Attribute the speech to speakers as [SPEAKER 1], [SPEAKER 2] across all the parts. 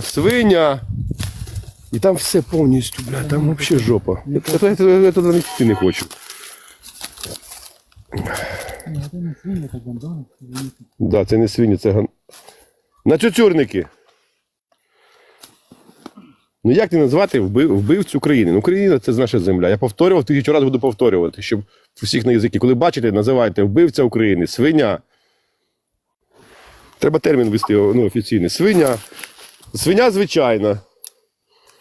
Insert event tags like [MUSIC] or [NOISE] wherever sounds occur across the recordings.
[SPEAKER 1] свиня. І там все повністю, бля, там взагалі жопа. Я, туди не йти не хочу.
[SPEAKER 2] Ні, це не свиня, це гондон.
[SPEAKER 1] Да, це не свині, це ган... На цюцюрники. Ну як не назвати вбив, вбивцю України? Ну, Україна це наша земля. Я повторював тисячу разів буду повторювати, щоб всіх на язики. Коли бачите, називайте вбивця України, свиня. Треба термін ввести ну, офіційний. Свиня. Свиня звичайна.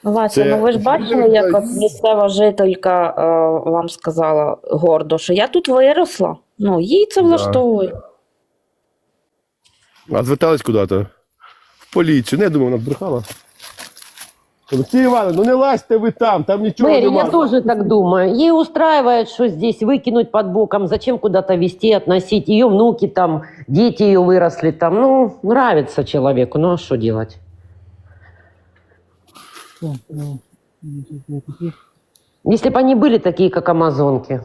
[SPEAKER 3] Ну, Вася,
[SPEAKER 1] Це-
[SPEAKER 3] ну ви ж бачили, як от місцева жителька е, вам сказала гордо, що я тут виросла. Ну, їй це влаштовує.
[SPEAKER 1] А звертались куди-то? В поліцію. Не я думав, вона брехала. Олексій Іванович, ну не лазьте ви там, там нічого
[SPEAKER 4] Мэри,
[SPEAKER 1] немає.
[SPEAKER 4] я тоже так думаю. Ей устраивает, что здесь выкинуть под боком, зачем куда-то везти, относить. Ее внуки там, дети ее выросли там. Ну, нравится человеку, ну а что делать?
[SPEAKER 2] Такі.
[SPEAKER 4] Если бы они были такие, как амазонки.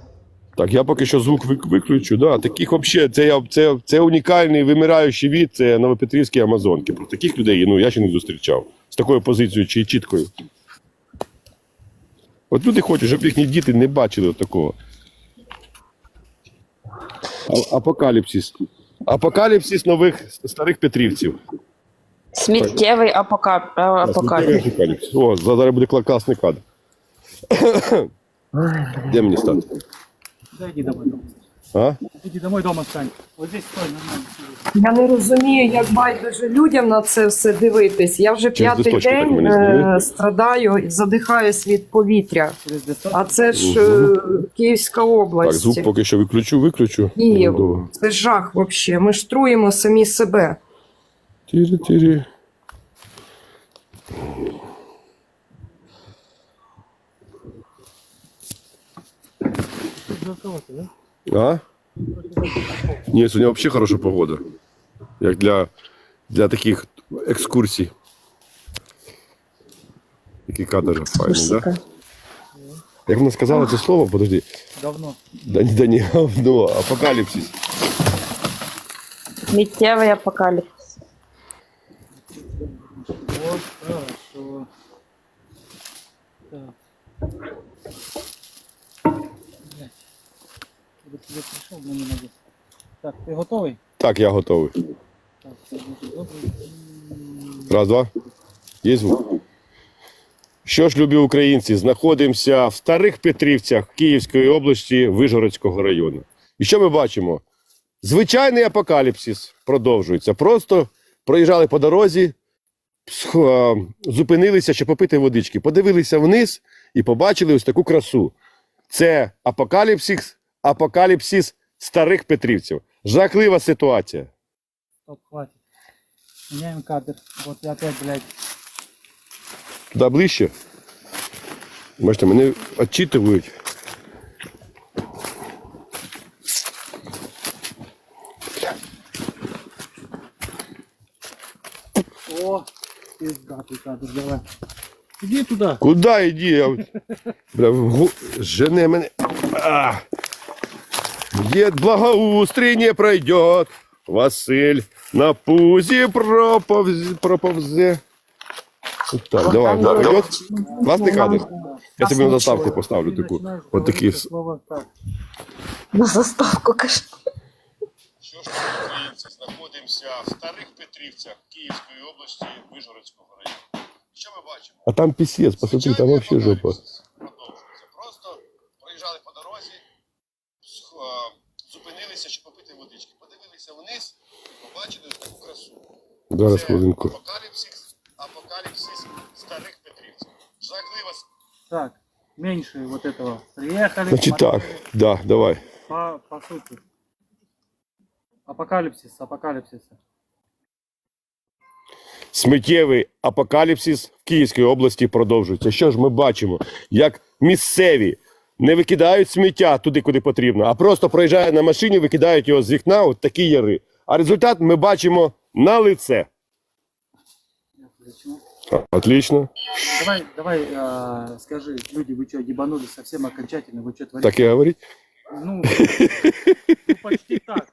[SPEAKER 1] Так, я поки що звук вик- виключу. Да, таких вообще, це, це, це унікальний вимираючий від, це новопетрівські амазонки. Про таких людей ну, я ще не зустрічав. З такою позицією чи чіткою. От люди хочуть, щоб їхні діти не бачили от такого. А- Апокаліпсис. Апокаліпсис нових старих петрівців.
[SPEAKER 3] Сміттєвий апока... апокаліпсис.
[SPEAKER 1] Апокаліпсис. О, за- зараз буде класний кадр. Де мені стати?
[SPEAKER 2] Да, иди домой дома.
[SPEAKER 1] А?
[SPEAKER 2] Иди домой дома стань. Вот здесь стой, нормально.
[SPEAKER 5] Я не розумію, як байдуже людям на це все дивитись. Я вже
[SPEAKER 1] Через
[SPEAKER 5] п'ятий
[SPEAKER 1] листочки так
[SPEAKER 5] день е, страдаю і задихаюсь від повітря.
[SPEAKER 2] Через десяток.
[SPEAKER 5] А це ж е, Київська
[SPEAKER 1] Так,
[SPEAKER 5] область.
[SPEAKER 1] звук поки що виключу, виключу.
[SPEAKER 5] Київ. Це жах взагалі. Ми ж труємо самі себе.
[SPEAKER 1] Тірі-тірі.
[SPEAKER 2] Тут жарковато, да?
[SPEAKER 1] А? Ні, сьогодні взагалі хороша погода. Як для, для таких екскурсій. Який кадр файний, так? Да? Як вона сказала це слово, подожди.
[SPEAKER 2] Давно.
[SPEAKER 1] Да, ні- да не говно, апокаліпсис.
[SPEAKER 3] Сміттєвий апокаліпсис.
[SPEAKER 2] Вот, хорошо. Так. Блядь. Я к тебе пришел, но не могу. Так, ты готовый?
[SPEAKER 1] Так, я готовий.
[SPEAKER 2] Так, все, значит, добрый. М,
[SPEAKER 1] Раз, два. Є звук. Що ж, любі українці, знаходимося в старих Петрівцях Київської області Вижгородського району. І що ми бачимо? Звичайний апокаліпсис продовжується. Просто проїжджали по дорозі, сх- е, зупинилися, щоб попити водички, подивилися вниз і побачили ось таку красу. Це апокаліпсис, апокаліпсис старих Петрівців. Жахлива ситуація.
[SPEAKER 2] Стоп, хватит. Меняем кадр. Вот я опять, блядь,
[SPEAKER 1] Туди ближче. Бачите, мене відчитують.
[SPEAKER 2] О, давай. Иди туда.
[SPEAKER 1] Куди йди? Я... Бля, вгу... Жене мене. А! Дід благоустрій не пройдет. Василь на пузі проповз... проповзе. Так, давай, пойдет? Класний кадр. Я тобі на заставку поставлю таку. От такі.
[SPEAKER 3] На заставку каже.
[SPEAKER 1] Що ж, українці, знаходимося в старих Петрівцях Київської області Вижгородського району. Що ми бачимо? А там пісець, посмотри, там взагалі жопа. Продовжується. Просто проїжджали по дорозі, зупинилися, щоб попити водички. Подивилися вниз і побачили таку красу. Зараз хвилинку. Апокаліпсис, апокаліпсис старих Петрівців. Жахлива
[SPEAKER 2] Так, меньше вот этого. Приехали.
[SPEAKER 1] Значить так, да, давай.
[SPEAKER 2] По, по сути. Апокалипсис, апокалипсис.
[SPEAKER 1] Сміттєвий апокаліпсис в Київській області продовжується. Що ж ми бачимо? Як місцеві не викидають сміття туди, куди потрібно, а просто проїжджають на машині, викидають його з вікна, от такі яри. А результат ми бачимо на лице.
[SPEAKER 2] Отлично.
[SPEAKER 1] Отлично.
[SPEAKER 2] Давай, давай, а, скажи, люди, вы что, ебанулись совсем окончательно, вы что творите?
[SPEAKER 1] Так і говорить.
[SPEAKER 2] Ну, ну, почти так.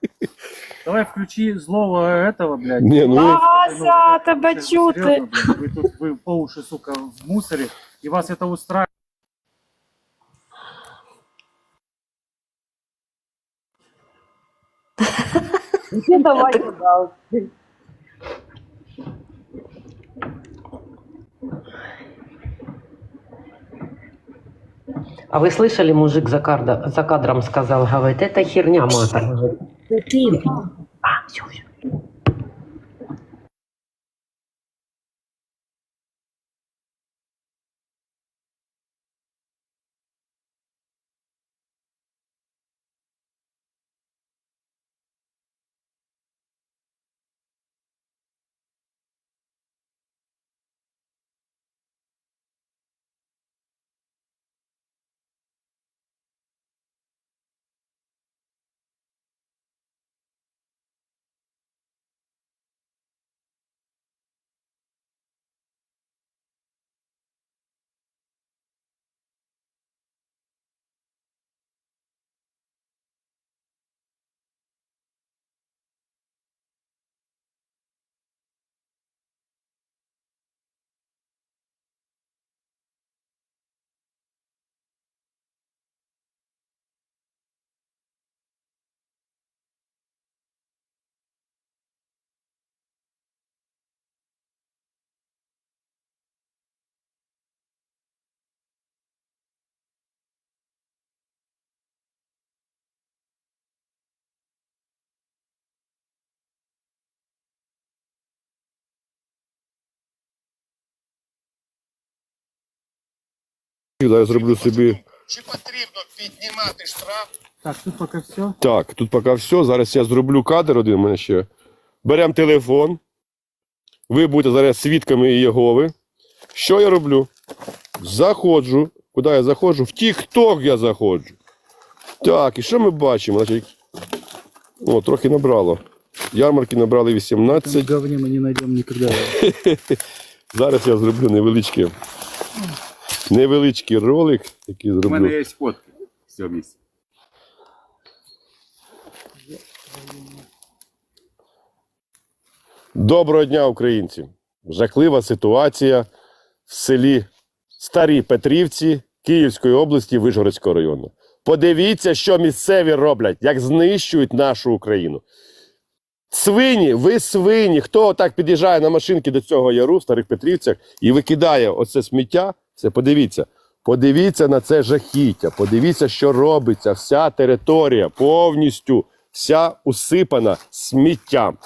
[SPEAKER 2] Давай включи злого этого, блядь.
[SPEAKER 1] Ні, ну ви-
[SPEAKER 5] Вася, тебе
[SPEAKER 2] Це
[SPEAKER 5] чути.
[SPEAKER 2] серйозно, блядь, Ви тут ви по уші, сука, в мусорі, і вас це устраивает. [LAUGHS]
[SPEAKER 5] Давай сюди.
[SPEAKER 4] А вы слышали, мужик за, карда- за кадром сказал, говорит, это херня матом.
[SPEAKER 1] Я зроблю собі.
[SPEAKER 6] Чи потрібно піднімати штраф?
[SPEAKER 2] Так, тут поки все.
[SPEAKER 1] Так, тут поки все. Зараз я зроблю кадр один у мене ще. Беремо телефон. Ви будете зараз свідками Єгови. Що я роблю? Заходжу. Куди я заходжу? В TikTok я заходжу. Так, і що ми бачимо? Значить, о, трохи набрало. Ярмарки набрали 18.
[SPEAKER 2] говне ми не знайдемо ніколи. [LAUGHS]
[SPEAKER 1] Зараз я зроблю невеличкий, невеличкий ролик, який
[SPEAKER 7] У мене є фотки з цього місця.
[SPEAKER 1] Доброго дня, українці! Жахлива ситуація в селі Старі Петрівці Київської області Вишгородського району. Подивіться, що місцеві роблять, як знищують нашу Україну. Свині, ви свині. Хто так під'їжджає на машинки до цього яру в Старих Петрівцях і викидає оце сміття? Це подивіться. Подивіться на це жахіття. Подивіться, що робиться. Вся територія повністю вся усипана сміттям.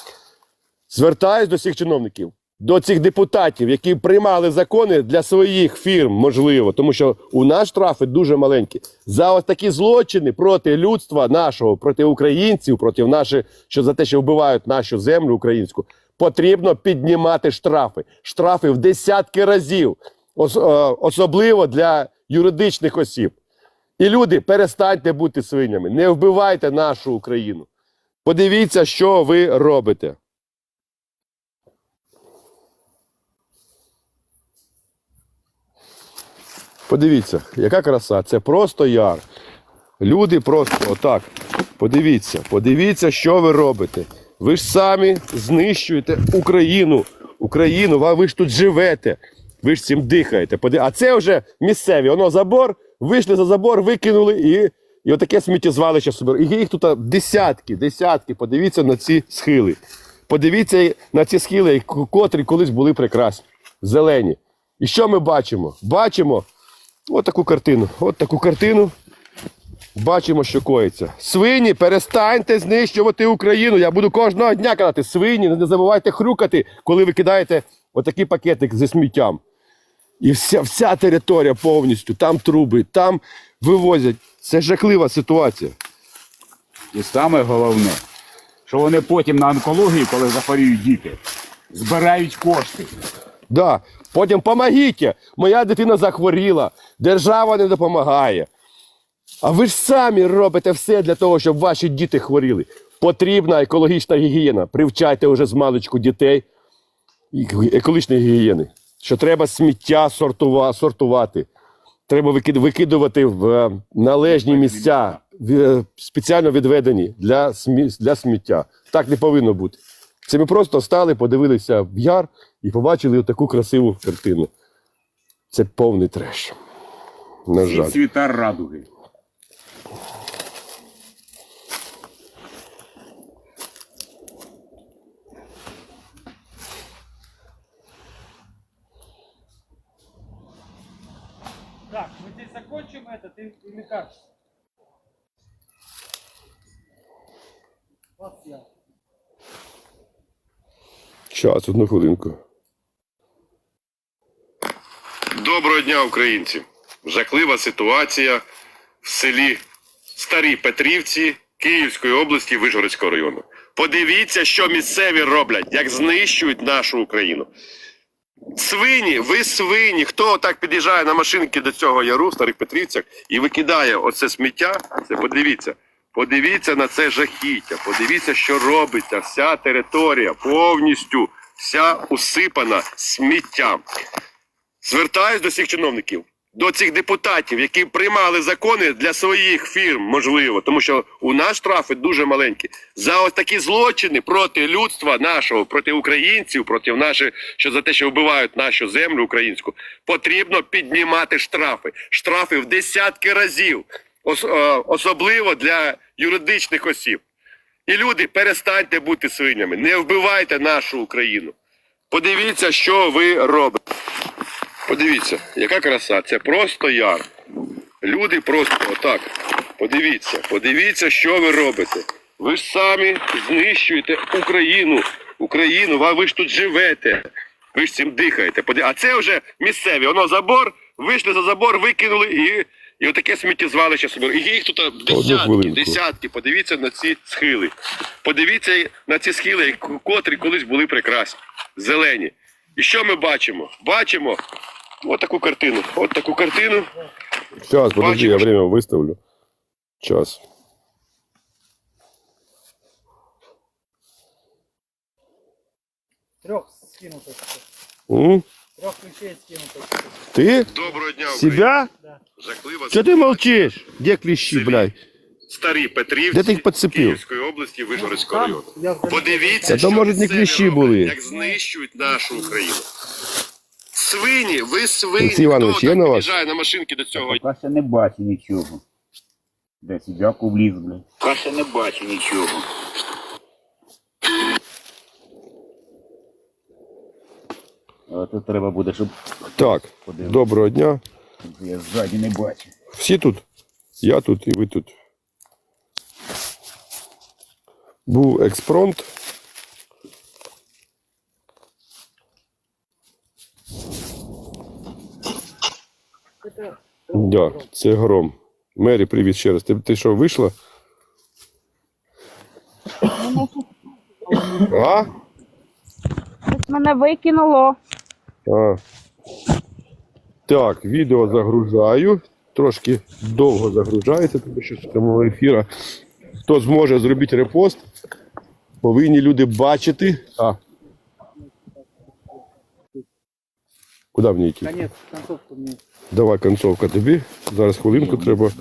[SPEAKER 1] Звертаюсь до всіх чиновників, до цих депутатів, які приймали закони для своїх фірм, можливо, тому що у нас штрафи дуже маленькі. За ось такі злочини проти людства нашого, проти українців, проти наших, що за те, що вбивають нашу землю українську, потрібно піднімати штрафи. Штрафи в десятки разів, особливо для юридичних осіб. І люди, перестаньте бути свинями, не вбивайте нашу Україну. Подивіться, що ви робите. Подивіться, яка краса. Це просто яр. Люди просто отак. Подивіться, подивіться, що ви робите. Ви ж самі знищуєте Україну. Україну, ви ж тут живете. Ви ж цим дихаєте. А це вже місцеві. Воно забор, вийшли за забор, викинули і, і отаке сміттєзвалище собі. І їх тут десятки, десятки. Подивіться на ці схили. Подивіться на ці схили, котрі колись були прекрасні, зелені. І що ми бачимо? Бачимо От таку картину. От таку картину. Бачимо, що коїться. Свині, перестаньте знищувати Україну. Я буду кожного дня казати, свині, не забувайте хрюкати, коли ви кидаєте отакий пакетик зі сміттям. І вся, вся територія повністю, там труби, там вивозять. Це жахлива ситуація.
[SPEAKER 7] І саме головне, що вони потім на онкології, коли захворіють діти, збирають кошти.
[SPEAKER 1] Да. Потім помогіть. Моя дитина захворіла, держава не допомагає. А ви ж самі робите все для того, щоб ваші діти хворіли. Потрібна екологічна гігієна. Привчайте вже з маличку дітей екологічної гігієни. Що треба сміття сортува, сортувати. Треба викидувати в е, належні місця, спеціально відведені для, для сміття. Так не повинно бути. Це ми просто стали, подивилися в яр і побачили таку красиву картину. Це повний треш. На жаль.
[SPEAKER 7] цвіта радуги.
[SPEAKER 2] Так, мы здесь закончим это, ты или как? Вот я.
[SPEAKER 1] Час, одну хвилинку.
[SPEAKER 6] Доброго дня, українці! Жахлива ситуація в селі Старі Петрівці Київської області Вишгородського району. Подивіться, що місцеві роблять, як знищують нашу Україну. Свині, ви свині. Хто так під'їжджає на машинки до цього яру в старих Петрівцях і викидає оце сміття? Це подивіться. Подивіться на це жахіття. Подивіться, що робиться. Вся територія повністю вся усипана сміттям. Звертаюсь до всіх чиновників, до цих депутатів, які приймали закони для своїх фірм, можливо, тому що у нас штрафи дуже маленькі. За ось такі злочини проти людства нашого, проти українців, проти наших, що за те, що вбивають нашу землю українську, потрібно піднімати штрафи. Штрафи в десятки разів, е, особливо для юридичних осіб. І люди, перестаньте бути свинями, не вбивайте нашу Україну. Подивіться, що ви робите. Подивіться, яка краса. Це просто яр. Люди просто отак. Подивіться, подивіться, що ви робите. Ви ж самі знищуєте Україну. Україну, а ви ж тут живете. Ви ж цим дихаєте. А це вже місцеві. Воно забор, вийшли за забор, викинули і, і отаке сміттєзвалище собі. І їх тут десятки, десятки. Подивіться на ці схили. Подивіться на ці схили, котрі колись були прекрасні, зелені. І що ми бачимо? Бачимо от таку картину. От таку картину.
[SPEAKER 1] Час, подожди, я время виставлю. Час.
[SPEAKER 2] Трех скинуто.
[SPEAKER 1] М?
[SPEAKER 2] Трех ключей скинуто.
[SPEAKER 1] Ти?
[SPEAKER 6] Доброго дня.
[SPEAKER 1] Себя?
[SPEAKER 6] Жахлива
[SPEAKER 1] Чого ти молчиш? Де кліщі, блядь?
[SPEAKER 6] Старі Петрівці
[SPEAKER 1] Де ти їх підцепив?
[SPEAKER 6] Київської області, Вишгородського району. Подивіться,
[SPEAKER 1] Та то,
[SPEAKER 6] що
[SPEAKER 1] може, не
[SPEAKER 6] місцеві
[SPEAKER 1] кліщі
[SPEAKER 6] роблять,
[SPEAKER 1] були.
[SPEAKER 6] як знищують нашу Україну. Свині, ви свині.
[SPEAKER 1] Олексій Іванович,
[SPEAKER 6] Хто
[SPEAKER 1] є
[SPEAKER 6] так
[SPEAKER 1] на вас?
[SPEAKER 6] під'їжджає на машинки до цього?
[SPEAKER 7] Поки не бачу нічого. Де сідяку вліз, блядь. Поки ще не бачу нічого. А тут треба буде, щоб
[SPEAKER 1] Так,
[SPEAKER 7] подивитися.
[SPEAKER 1] доброго дня.
[SPEAKER 7] Я ззаді не бачу.
[SPEAKER 1] Всі тут? Я тут і ви тут. Був експромт. Да, це гром. Мері, привіт ще раз. Ти, ти що, вийшла? А?
[SPEAKER 3] Мене викинуло.
[SPEAKER 1] А. Так, відео загружаю. Трошки довго загружається, тому що з прямого ефіра. Хто зможе зробити репост, повинні люди бачити. А. Куди ній йти?
[SPEAKER 2] Конец, концовку мені.
[SPEAKER 1] Давай концовка тобі. Зараз хвилинку треба.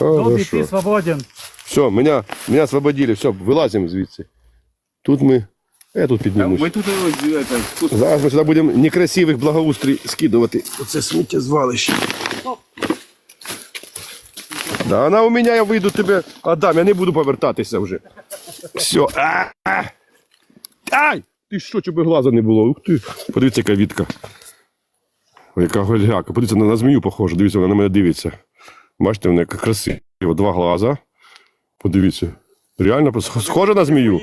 [SPEAKER 2] Добрый,
[SPEAKER 1] Хорошо.
[SPEAKER 2] ты свободен.
[SPEAKER 1] Все, меня, меня освободили. Все, вилазимо звідси. Тут ми. Я тут піднімусь.
[SPEAKER 7] Ми тут, ось, это, тут
[SPEAKER 1] Зараз ми сюди будемо некрасивих благоустрій скидувати. Оце сміттєзвалище. Да, вона у мене, я вийду тебе отдам, я не буду повертатися вже. Все. А, а. Ай! Ти що, щоб глаза не було? Ух ти. Подивіться, яка вітка. Ой, Яка голяка. Подивіться, на, на змію похожа. Дивіться, вона на мене дивиться. Бачите, вона яка красива. Два глаза. Подивіться. Реально схожа на змію.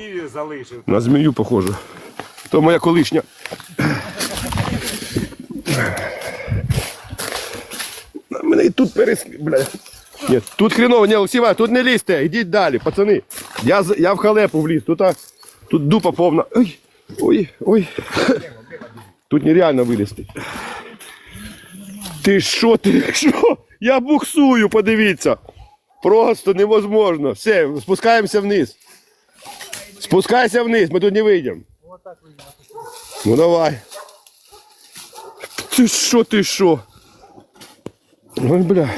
[SPEAKER 1] На змію похоже. То моя колишня. Мене і тут перес... Бля. Ні, тут хреново, ні, Олексій тут не лізьте, йдіть далі, пацани. Я, я в халепу вліз, тут, а, тут дупа повна. Ой, ой, ой. Тут нереально вилізти. Ти що, ти що? Я буксую, подивіться. Просто невозможно. Все, спускаємося вниз. Спускайся вниз, мы тут не выйдем. Ну давай. Ты шо, ты шо? Ой, бля.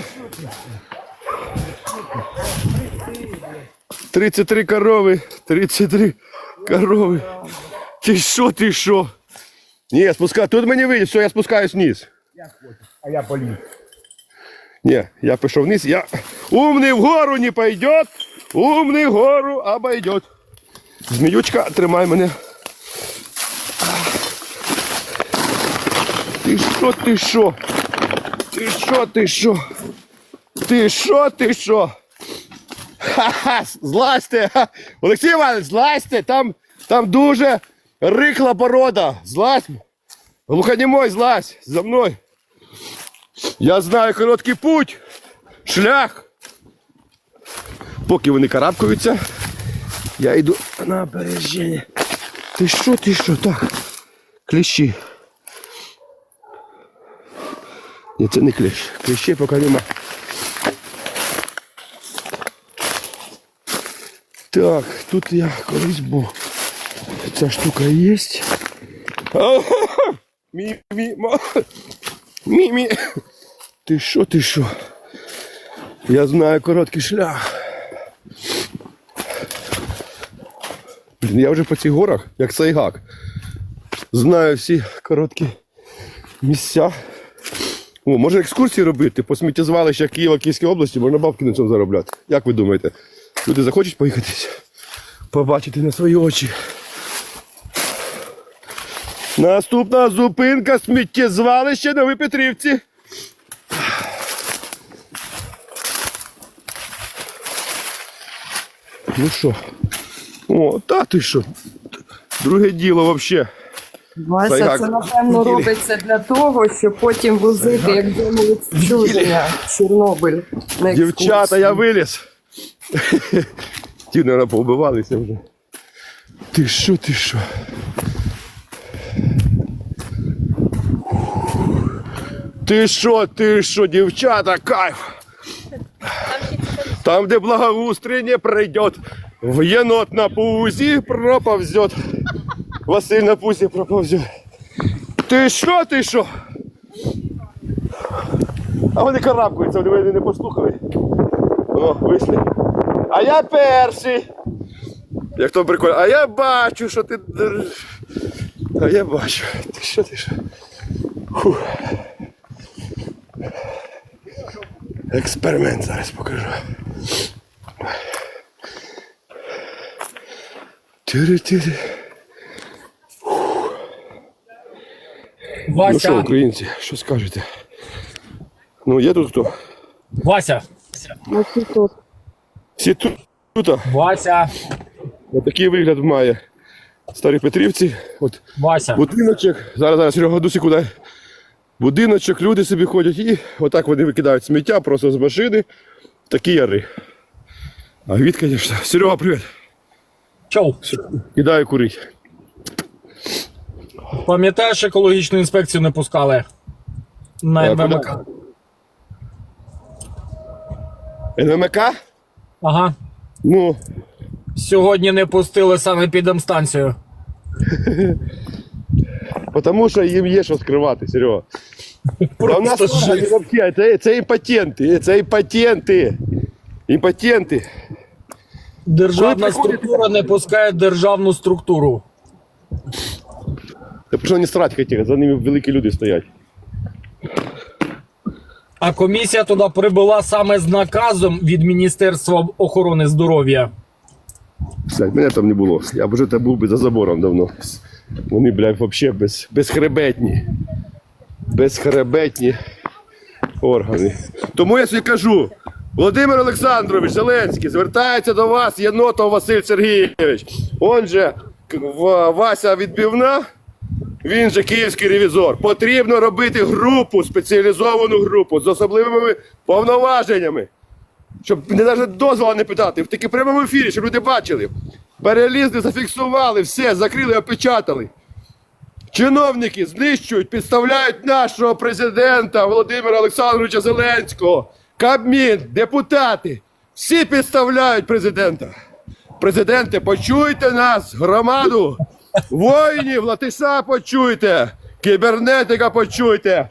[SPEAKER 1] 33 корови, 33 корови. Ти що, ти що? Ні, спускай, тут мені вийде, все, я спускаюсь вниз.
[SPEAKER 7] А я поліз.
[SPEAKER 1] Не, я пішов вниз, я... Умный вгору не пойдет, умный вгору обойдет. Зміючка, тримай мене. Ти що, ти що? Ти що, ти що? Ти що, ти що? Ха-ха, злазьте! Олексій Іванович, злазьте! Там, там дуже рихла порода. Злазь! Глухонімой, злазь! За мною! Я знаю короткий путь, шлях. Поки вони карабкаються, я йду на опереження. Ти що, ти що? Так. Кліщі. Ні, це не кліщ. Кліщей поки нема. Так, тут я колись був. Ця штука є. Мі, мі, ма. Мі, мі. Ти що, ти що? Я знаю короткий шлях. Блін, я вже по цих горах, як сайгак. Знаю всі короткі місця. О, може екскурсії робити по сміттєзвалищах Києва, Київської області, можна бабки на цьому заробляти. Як ви думаєте? Люди захочуть поїхатись? Побачити на свої очі. Наступна зупинка сміттєзвалище Нові Петрівці. Ну що? О, та ти що? Друге діло взагалі.
[SPEAKER 5] Вася,
[SPEAKER 1] Сайгак.
[SPEAKER 5] це напевно робиться для того, щоб потім возити як відчуження в Чорнобиль на
[SPEAKER 1] Дівчата,
[SPEAKER 5] екскурсію.
[SPEAKER 1] я виліз. Ті, мабуть, поубивалися вже. Ти що, ти що? Ти що, ти що, дівчата, кайф! Там, де благоустрій не прийде, в єнот на пузі проповзет. Василь на пузі проповзет. Ти що, ти що? А вони карабкаються, вони мене не послухали. О, вийшли. А я перший. Як то прикольно. А я бачу, що ти. А я бачу. Ти що ти що? Фух. Експеримент зараз покажу. Тюрі-тюрі. Ну що,
[SPEAKER 2] Вася,
[SPEAKER 1] українці, що скажете? Ну, є тут хто?
[SPEAKER 2] Вася,
[SPEAKER 5] Ну, ти тут.
[SPEAKER 1] Всі тут. тут.
[SPEAKER 2] Вася.
[SPEAKER 1] Отакий вигляд має Старі Петрівці. От
[SPEAKER 2] Вася.
[SPEAKER 1] будиночок. Зараз, зараз, Серега, одну секунду. Будиночок, люди собі ходять і отак вони викидають сміття просто з машини. Такі яри. А від, звісно. Серега, привіт.
[SPEAKER 2] Чов.
[SPEAKER 1] Кидаю курить.
[SPEAKER 2] Пам'ятаєш, екологічну інспекцію не пускали на
[SPEAKER 1] А,
[SPEAKER 2] НВМК?
[SPEAKER 1] куди? НМК?
[SPEAKER 2] Ага.
[SPEAKER 1] Ну,
[SPEAKER 2] Сьогодні не пустили санепідемстанцію. [LAUGHS]
[SPEAKER 1] Тому що їм є що скривати, Серега. Та у нас це, це імпотенти, це імпотенти. Імпотенти.
[SPEAKER 2] Державна структура не пускає державну структуру.
[SPEAKER 1] Та що не срать хотіли, за ними великі люди стоять.
[SPEAKER 2] А комісія туди прибула саме з наказом від Міністерства охорони здоров'я.
[SPEAKER 1] Мене там не було. Я б вже був би за забором давно. Вони, блядь, взагалі без, безхребетні. Безхребетні органи. Тому я собі кажу, Володимир Олександрович Зеленський звертається до вас, Єнотов Василь Сергійович. Он же Вася Відбивна, він же київський ревізор. Потрібно робити групу, спеціалізовану групу з особливими повноваженнями. Щоб не навіть дозволу не питати, в таки прямому ефірі, щоб люди бачили. Перелізли, зафіксували, все, закрили, опечатали. Чиновники знищують, підставляють нашого президента Володимира Олександровича Зеленського. Кабмін, депутати. Всі підставляють президента. Президенте, почуйте нас, громаду. Воїнів, латиша почуйте. Кібернетика почуйте.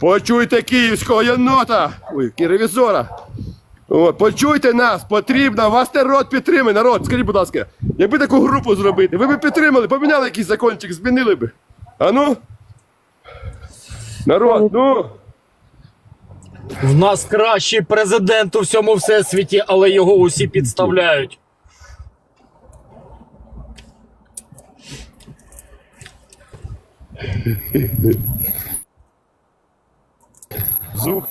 [SPEAKER 1] Почуйте київського єнота. Ой, ревізора. От, почуйте нас, потрібно, вас народ підтримує, народ, скажіть, будь ласка, якби таку групу зробити, ви б підтримали, поміняли якийсь закончик, змінили би. А ну? Народ, ну.
[SPEAKER 2] В нас кращий президент у всьому всесвіті, але його усі підставляють.
[SPEAKER 1] Звук.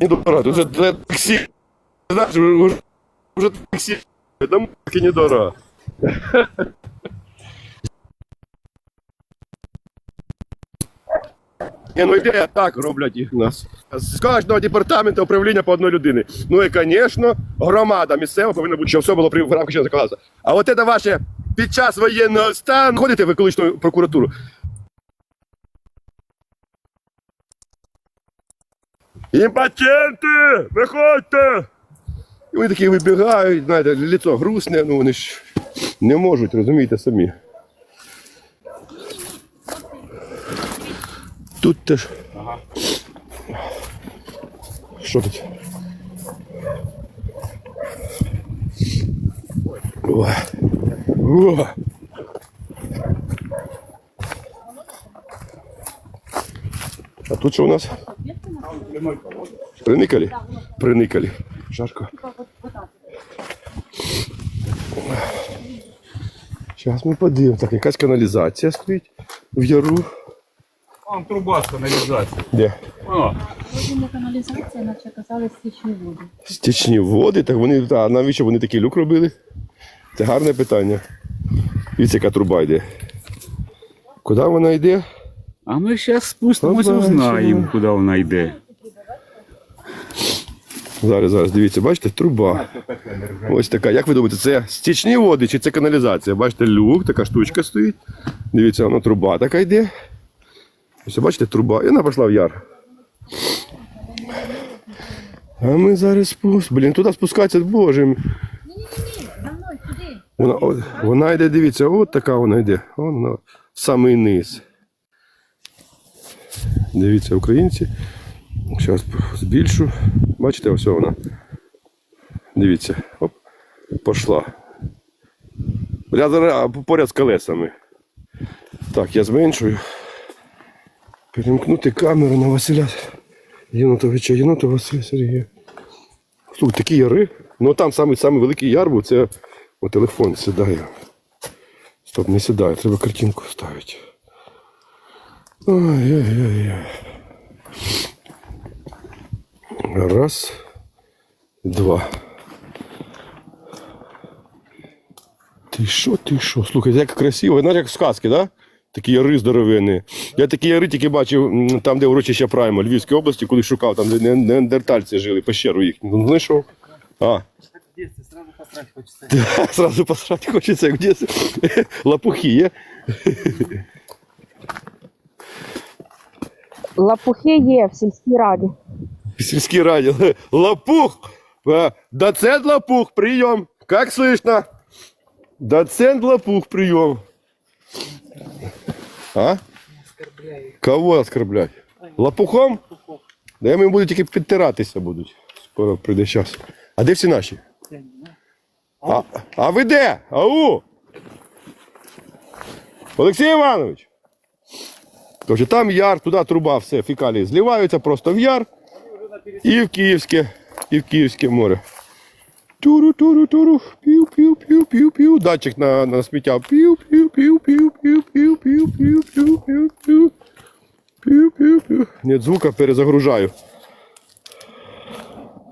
[SPEAKER 1] Недорого, тут же для таксі. Знаєш, уже, уже таксі. Там недорого. Ні, ну ідея так роблять їх нас. З кожного департаменту управління по одній людині. Ну і, звісно, громада місцева повинна бути, щоб все було при в рамках чинного законодавства. А от це ваше під час воєнного стану ходите в екологічну прокуратуру. Імпотенти! Виходьте! І вони такі вибігають, знаєте, лицо грустне, ну вони ж не можуть, розумієте, самі. Тут теж. Ага. Що тут? О. О. А тут що у нас? Приникали? Приникали. Жарко. Зараз ми подивимося. Так, якась каналізація стоїть в яру.
[SPEAKER 7] Вон труба з каналізації.
[SPEAKER 1] Де?
[SPEAKER 7] О,
[SPEAKER 8] каналізація, наче казали, стічні води.
[SPEAKER 1] Стічні води, так вони. А навіщо вони такий люк робили? Це гарне питання. Дивіться, яка труба йде. Куди вона йде?
[SPEAKER 7] а ми зараз спустимося,
[SPEAKER 1] Побачимо.
[SPEAKER 7] узнаємо, куди вона йде.
[SPEAKER 1] Зараз, зараз, дивіться, бачите, труба. Ось така. Як ви думаєте, це стічні води чи це каналізація? Бачите, люк, така штучка стоїть. Дивіться, воно труба така йде. Ось, бачите, труба. І вона пішла в яр. А ми зараз спуск. Блін, туди спускатися, боже.
[SPEAKER 8] сюди.
[SPEAKER 1] Вона, о, вона йде, дивіться, от така вона йде. Вона самий низ. Дивіться, українці. Зараз збільшу. Бачите, ось вона. Дивіться. Оп. Пошла. Поряд з колесами. Так, я зменшую. Перемкнути камеру на Василя Єнотовича, Єнотова Василя Сергія. Слухай, такі яри. Ну там самий, самий великий яр був, це о, телефон сідає. Стоп, не сідає, треба картинку ставити. Ой-ой-ой. Раз, два. Ти що, ти що? Слухай, як красиво, знаєш, як в сказці, да? Такі яри здоровенні. Я такі яри тільки бачив там, де урочище Прайма, Львівської області, коли шукав, там, де не- неандертальці жили, пещеру їх. Ну, знайшов. А. [LAUGHS] Сразу посрать хочеться, як в дитинстві. [LAUGHS] Лопухи є.
[SPEAKER 9] Лапухи є в сільській раді.
[SPEAKER 1] В сільській раді. [LAUGHS] Лопух! Е, Доцент Лопух, прийом. Как слышно? Доцент Лопух, прийом. А? Кого оскорблять? Лопухом? Да ми будуть тільки підтиратися будуть. Скоро прийде час. А де всі наші? А, а ви де? Ау! Олексій Іванович! Тож там яр, туди труба, все, фекалії зливаються просто в яр. І в Київське, і в Київське море. Туру, туру, туру, пів, пів, пів, пів, пів. Датчик на, на сміття. Пів, пів, пів, пів, пів, пів, пів, пів, пів, пів, пів. Пів, пів, пів. Нет звука, перезагружаю.